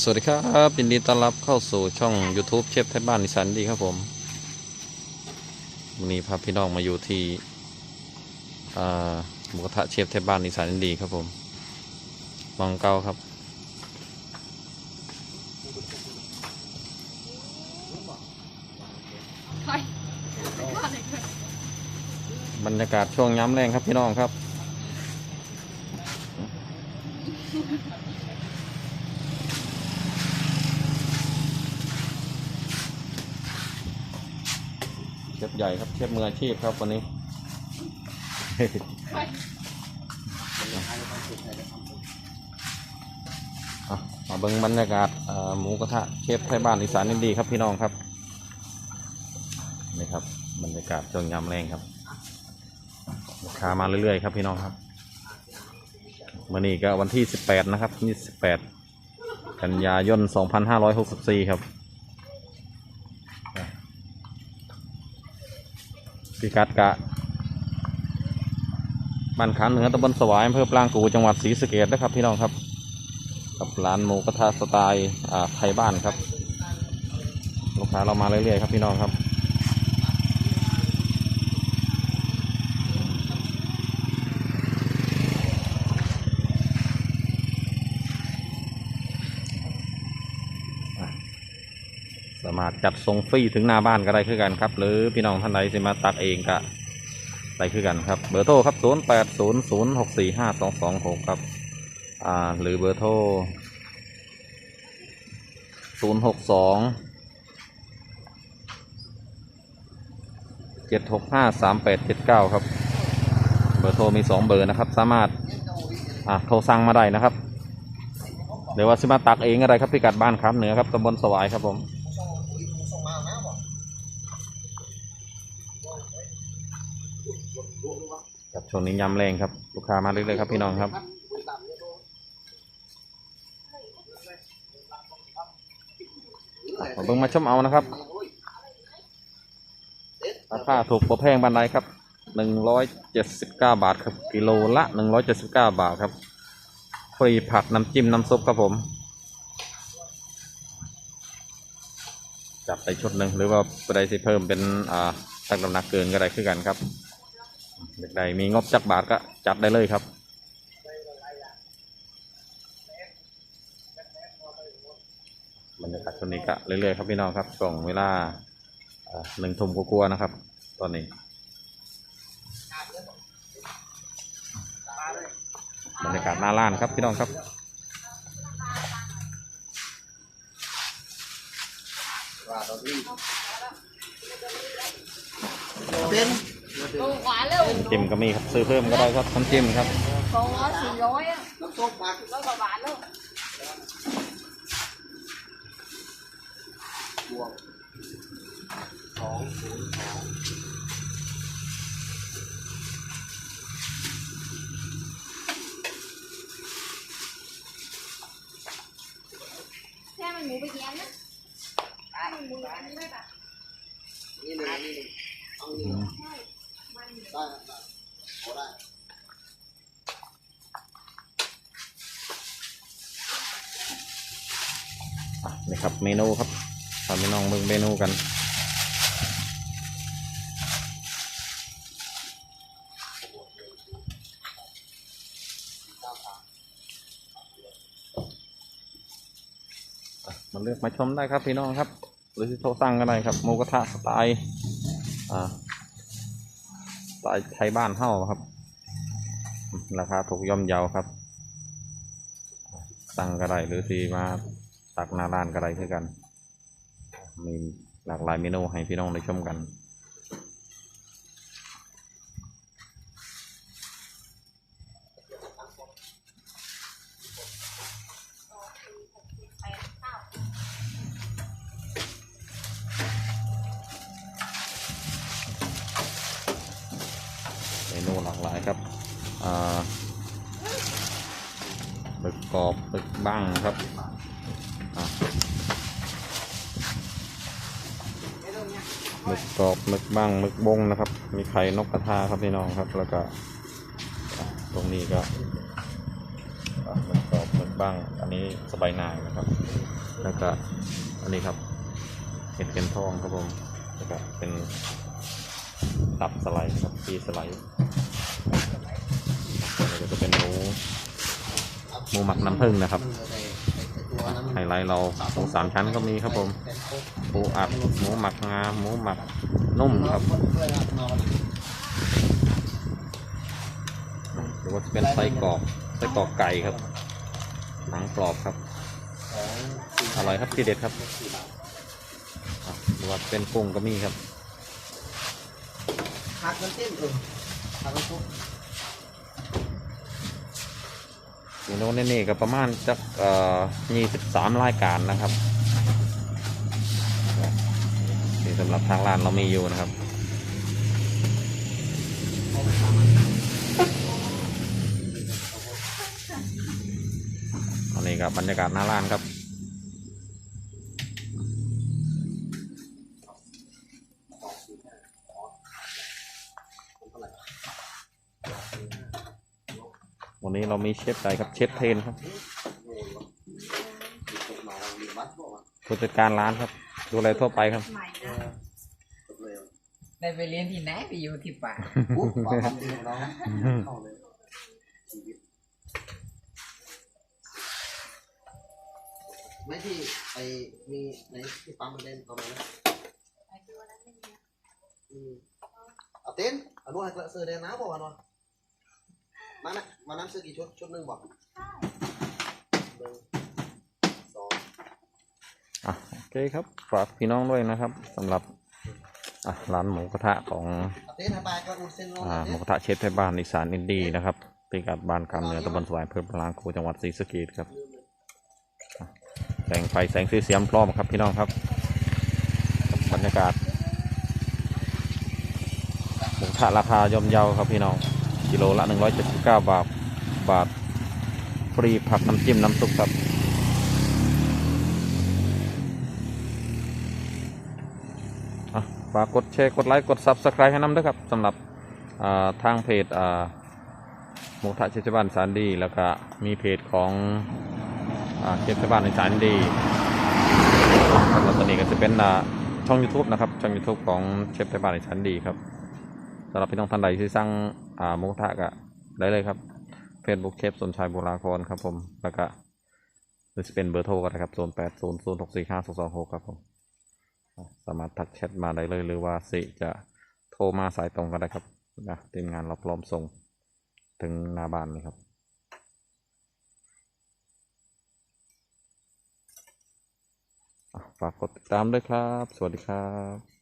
สวัสดีครับยินดีต้อนรับเข้าสู่ช่อง YouTube เชฟไทยบ้านนิสันดีครับผมวันนี้พาพี่น้องมาอยู่ที่หมูกระทะเชฟไทยบ้านนิสันดีครับผมมองเก้าครับบรรยากาศช่วงย้ำแรงครับพี่น้องครับ ฟใหญ่ครับเชฟมืออาชีพครับวันนี้ อะมาเบิ่งบรรยากาศเอ่อหมูกระทะเชฟไทยบ้านอีสานนินดีครับพี่น้องครับนี่ครับบรรยากาศช่วงยามแรงครับลูกค้ามาเรื่อยๆครับพี่น้องครับวันนี้ก็วันที่ 18 นะครับนี่18กันยายน 2564 ครับ พิกัดกะบ้านขานเหนือตำบลสวายอำเภอปรางกูจังหวัดศรีสะเกดนะครับพี่น้องครับ กับร้านหมูกระทะสไตล์ไทยบ้านครับ ลูกค้าเรามาเรื่อยๆครับพี่น้องครับ สามารถจัดส่งฟรีถึงหน้าบ้านก็ได้คือกันครับ หรือพี่น้องท่านใดสิมาตักเองก็ได้คือกันครับ เบอร์โทรครับ 0 8 0 0 6 4 5 2 2 6 ครับอ่าหรือเบอร์โทร 0 6 2 7 6 5 3 8 7 9 ครับ เบอร์โทรมี 2 เบอร์นะครับ สามารถอ่าโทรสั่งมาได้นะครับหรือว่าสิมาตักเองก็ได้ครับพิกัดบ้านครับเหนือครับตำบลสวายครับผม ครับ ช่วงนี้ยำแรงครับ ลูกค้ามาเรื่อยๆครับพี่น้องครับ มาเบิ่งมาชมเอานะครับราคาถูกโปรแพงบันไดครับหนึ่งร้อยเจ็ดสิบเก้าบาทครับ กิโลละหนึ่งร้อยเจ็ดสิบเก้าบาทครับ ฟรีผักน้ำจิ้มน้ำซุปครับผม จับไปชุดหนึ่งหรือว่าไปได้สิเพิ่มเป็นอ่าตักน้ำหนักเกินก็ได้คือกันครับ เด็กใดมีงบจักบาทก็จัดได้เลยครับ บรรยากาศช่วงนี้ก็เรื่อยๆครับพี่น้องครับช่วงเวลาหนึ่งทุ่มกลัวๆนะครับ ตอนนี้บรรยากาศหน้าร้านครับพี่น้องครับเป็น น้ำจิ้มก็มีครับซื้อเพิ่มก็ได้ครับน้ำจิ้มครับโกงร้อยสี่ร้อยอะลูกโกงสี่ร้อยกวาบาทแล้วบวสองศูนย์สองแค่มันหมูไปเลี้ยงนะป้ามันหมูอันนี้ไม่ปะนี่หนึ่งนี่หนึ่งเอาหนึ่ง ได้ได้ขอได้นี่ครับเมนูครับทำพี่น้องเบิ่งเมนูกันมาเลือกมาชมได้ครับพี่น้องครับ หรือที่โทรสั่งก็ได้ครับหมูกระทะสไตล์อ่า สไตล์ไทยบ้านเฮ้าครับ ราคาถูกย่อมเยาครับ สั่งก็ไรหรือที่มาตักหน้าร้านก็ไรคือกัน มีหลากหลายเมนูให้พี่น้องได้ชมกัน หลากหลายครับอ่าหมึกกรอบหมึกบ้างครับหมึกกรอบหมึกบ้างหมึกบงนะครับ มีไข่นกกระทาครับพี่น้องครับ แล้วก็ตรงนี้ก็หมึกกรอบหมึกบ้าง อันนี้สบายนายนะครับ แล้วก็อันนี้ครับเห็ดเข็มทองครับผมแล้วก็เป็น ตับสไลด์ครับปีสไลด์แล้วก็จะเป็นหมูหมูหมักน้ำผึ้งนะครับ ไฮไลท์เราหมูสามชั้นก็มีครับผมหมูอัดหมูหมักงาหมูหมักนุ่มครับหรือว่าจะเป็นไส้กรอกไส้กรอกไก่ครับหนังกรอบครับอร่อยครับทีเด็ดครับหรือว่าเป็นกุ้งก็มีครับ หักน้ำจิ้มเออหักน้ำซุปเมนูนี่ก็ประมาณจักเอ่อยี่สิบสามรายการนะครับนี่สำหรับทางร้านเรามีอยู่นะครับอันนี้ครับบรรยากาศหน้าร้านครับ นนี้เรามีเชฟใดครับเชฟเทนครับผู้จัดการร้านครับ ดูแลทั่วไปครับ ใหม่นะได้ไปเรียนที่ไหนไปอยู่ที่ป่าปุ๊บความทำดีของเราเข้าเลยชีวิตไม่ที่ไปมีในที่ปั๊มมันเล่นประมาณนั้นอืมเอาเต้นเอาหนูให้กระเสือแดงน้ำบอกว่าหนอน มานะมานั้นซื้อกี่ชุด ชุดหนึ่งบอกหนึ่งสองอะโอเคครับฝากพี่น้องด้วยนะครับสำหรับอะร้านหมูกระทะของเอาเต้นให้บายก็อุ่นเส้นลงอ่าหมูกระทะเชฟไทยบ้านอีสานอินดีนะครับพิกัดบ้านกำเนิดตำบลสวายอำเพิ่มพลางครูจังหวัดศรีสะเกษครับอะแสงไฟแสงสีเสียงพร้อมครับพี่น้องครับบรรยากาศหมูกระทะราคาย่อมเยาครับพี่น้อง กิโลละ 179 บาท บาท ฟรีผักน้ำจิ้มน้ำซุปครับ ฝากกดแชร์ กดไลค์ กด Subscribe ให้น้ำด้วยครับสำหรับทางเพจหมูกทะเชฟชาวบ้านสารดี แล้วก็มีเพจของอเชฟชาวบ้านในสารดีแล้วตอนนี้ก็จะเป็นช่อง YouTube นะครับ ช่อง YouTube ของเชฟชาวบ้านในสารดีครับสำหรับพี่น้องท่านใดที่สั่ง อ่ามูกระทะก็ได้เลยครับ Facebook เชฟสนชัยโบราณครครับผมแล้วก็หรือจะเป็นเบอร์โทรก็ได้ครับ0 8 0 0 6 4 5 2 2 6ครับผมสามารถทักแชทมาได้เลยหรือว่าสิจะโทรมาสายตรงก็ได้ครับนะทีมงานเราพร้อมส่งถึงหน้าบ้านเลยครับฝากกดติดตามด้วยครับ สวัสดีครับ